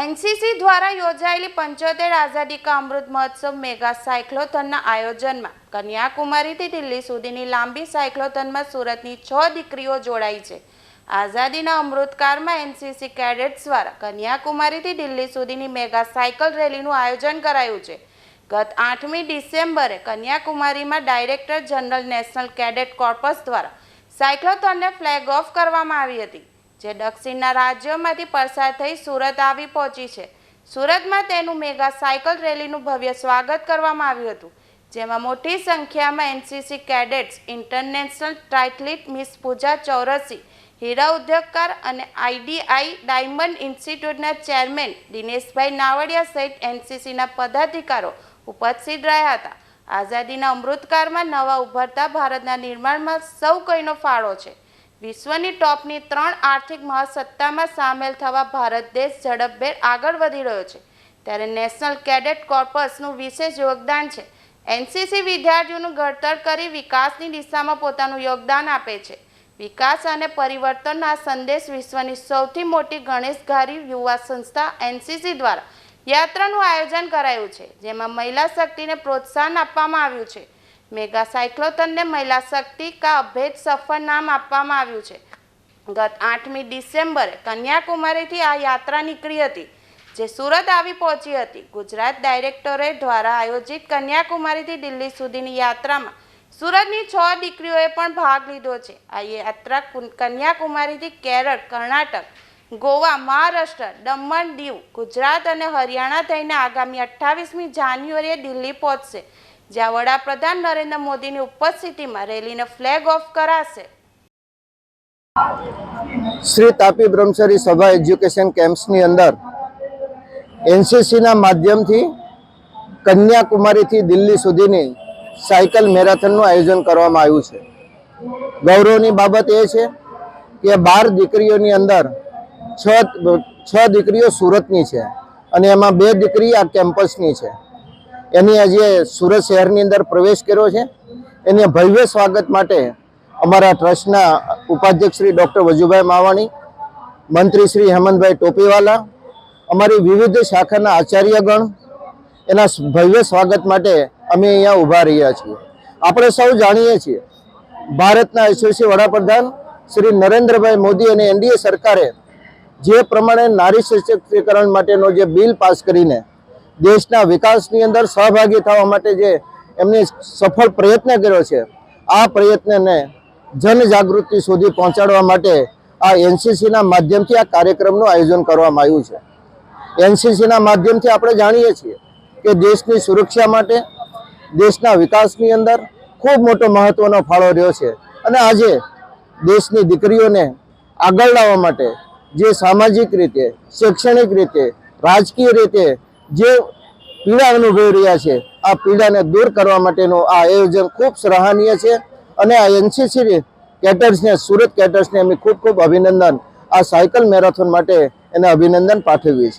NCC દ્વારા યોજાયેલી પંચોતેર આઝાદી કા અમૃત મહોત્સવ મેગા સાયક્લોથોનના આયોજનમાં કન્યાકુમારીથી દિલ્હી સુધીની લાંબી સાયક્લોથોનમાં સુરતની છ દીકરીઓ જોડાઈ છે. આઝાદીના અમૃતકાળમાં એનસીસી કેડેટ્સ દ્વારા કન્યાકુમારીથી દિલ્હી સુધીની મેગા સાયકલ રેલીનું આયોજન કરાયું છે. ગત આઠમી ડિસેમ્બરે કન્યાકુમારીમાં director general national cadet corps દ્વારા સાયક્લોથોનને ફ્લેગ ઓફ કરવામાં આવી હતી. જે દક્ષિણના રાજ્યોમાંથી પસાર થઈ સુરત આવી પહોંચી છે. સુરતમાં તેનું મેગા સાયકલ રેલીનું ભવ્ય સ્વાગત કરવામાં આવ્યું હતું, જેમાં મોટી સંખ્યામાં NCC cadets, international triathlete miss Pooja Chaurasi, હીરા ઉદ્યોગકાર અને આઈડીઆઈ ડાયમંડ ઇન્સ્ટિટ્યૂટના ચેરમેન દિનેશભાઈ નાવડિયા સહિત એનસીસીના પદાધિકારો ઉપસ્થિત રહ્યા હતા. આઝાદીના અમૃતકાળમાં નવા ઉભરતા ભારતના નિર્માણમાં સૌ કોઈનો ફાળો છે. વિશ્વની ટોપની ત્રણ આર્થિક મહાસત્તામાં સામેલ થવા ભારત દેશ ઝડપભેર આગળ વધી રહ્યો છે. ત્યારે નેશનલ કેડેટ કોર્પસનું વિશેષ યોગદાન છે. એનસીસી વિદ્યાર્થીઓનું ઘડતર કરી વિકાસની દિશામાં પોતાનું યોગદાન આપે છે. વિકાસ અને પરિવર્તનના સંદેશ વિશ્વની સૌથી મોટી ગણેશઘારી યુવા સંસ્થા એનસીસી દ્વારા યાત્રાનું આયોજન કરાયું છે, જેમાં મહિલા શક્તિને પ્રોત્સાહન આપવામાં આવ્યું છે. મેગા સાયક્લોથોનને મહિલા શક્તિ કા અભેદ સફર નામ આપવામાં આવ્યું છે. ગત આઠમી ડિસેમ્બરે કન્યાકુમારીથી આ યાત્રા નીકળી હતી, જે સુરત આવી પહોંચી હતી. ગુજરાત ડાયરેક્ટોરેટ દ્વારા આયોજિત કન્યાકુમારીથી દિલ્હી સુધીની યાત્રામાં સુરતની છ દીકરીઓએ પણ ભાગ લીધો છે. આ યાત્રા કુન- કન્યાકુમારીથી કેરળ, કર્ણાટક, ગોવા, મહારાષ્ટ્ર, દમણ દીવ, ગુજરાત અને હરિયાણા થઈને આગામી અઠ્ઠાવીસમી જાન્યુઆરીએ દિલ્હી પહોંચશે. જ્યાં વડાપ્રધાન નરેન્દ્ર મોદીની ઉપસ્થિતિમાં રેલીને ફ્લેગ ઓફ કરાશે. શ્રી તાપી બ્રહ્મચારી સભા એજ્યુકેશન કેમ્પ્સની અંદર એનસીસીના માધ્યમથી કન્યાકુમારીથી દિલ્હી સુધીની સાયકલ મેરેથોનનું આયોજન કરવામાં આવ્યું છે. ગૌરવની બાબત એ છે કે બાર દીકરીઓની અંદર છ છ દીકરીઓ સુરતની છે અને એમાં બે દીકરી આ કેમ્પસની છે. એની આજે સુરત શહેરની અંદર પ્રવેશ કર્યો છે, એને ભવ્ય સ્વાગત માટે અમારા ટ્રસ્ટના ઉપાધ્યક્ષ શ્રી ડૉક્ટર વજુભાઈ માવાણી, મંત્રી શ્રી હેમંતભાઈ ટોપીવાલા, અમારી વિવિધ શાખાના આચાર્યગણ, એના ભવ્ય સ્વાગત માટે અમે અહીંયા ઊભા રહ્યા છીએ. આપણે સૌ જાણીએ છીએ, ભારતના યશસ્વી વડાપ્રધાન શ્રી નરેન્દ્રભાઈ મોદી અને એનડીએ સરકારે જે પ્રમાણે નારી સશક્તિકરણ માટેનો જે બિલ પાસ કરીને દેશના વિકાસની અંદર સહભાગી થવા માટે જે એમને સફળ પ્રયત્ન કર્યો છે, આ પ્રયત્નને જનજાગૃતિ સુધી પહોંચાડવા માટે આ એનસીસીના માધ્યમથી આ કાર્યક્રમનું આયોજન કરવામાં આવ્યું છે. એનસીસીના માધ્યમથી આપણે જાણીએ છીએ કે દેશની સુરક્ષા માટે, દેશના વિકાસની અંદર ખૂબ મોટો મહત્વનો ફાળો રહ્યો છે અને આજે દેશની દીકરીઓને આગળ લાવવા માટે જે સામાજિક રીતે, શૈક્ષણિક રીતે, રાજકીય રીતે જે પીડા અનુભવી રહ્યા છે, આ પીડાને દૂર કરવા માટેનું આ આયોજન ખૂબ સરાહનીય છે અને આ એનસીસી કેટર્સને સુરત કેટર્સને અમે ખૂબ ખૂબ અભિનંદન. આ સાયકલ મેરેથોન માટે એને અભિનંદન પાઠવીએ છીએ.